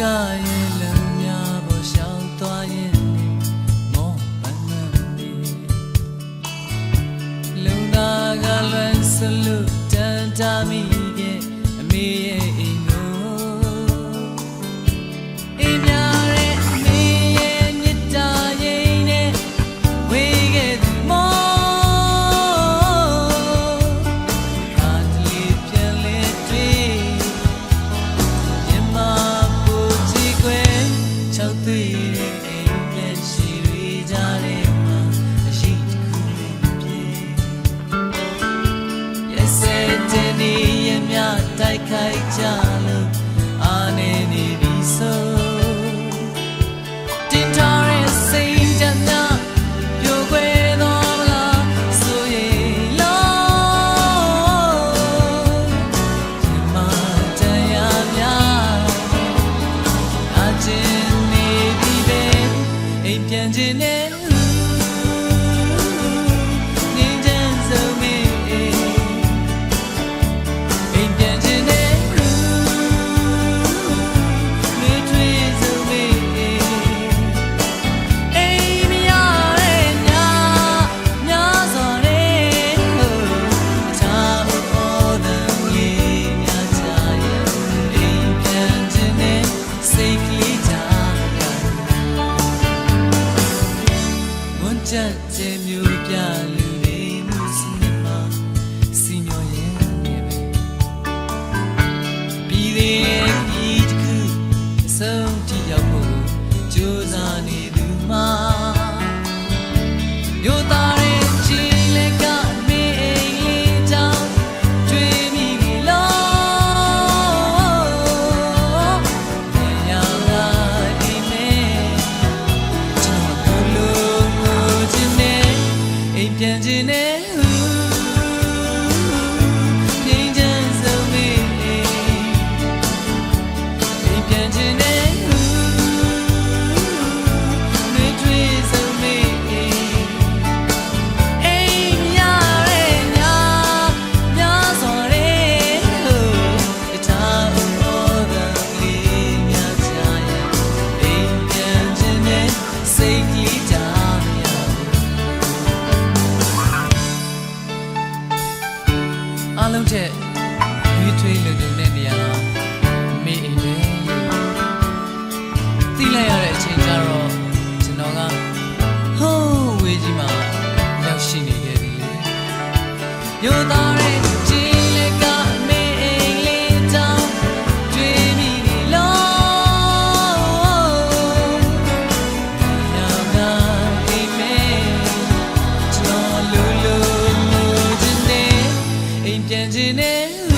ကရဲ့လမ်းများပေါ်ရှောင်သွားရင်မောပန်းမန်းနေလုံနာကလွန်စလူတန်တာမီ ခိုက်ကြလို့အာနေနေပြီဆိုတင်ထားရဲ့စိတ်ဓာတ်များပြိုကွဲတော့မလားဆိုရင်လုံးဒီမှာတရားများအချင်းနေပြီပဲအိမ်ပြန်ခြင်းနဲ့ ချက်ချင်းမြူပြ အားလုံးတဲ့ဝီထွေးလုံလုံတဲ့နေရာမေအိမ်ပဲသိလိုက်ရ gecenin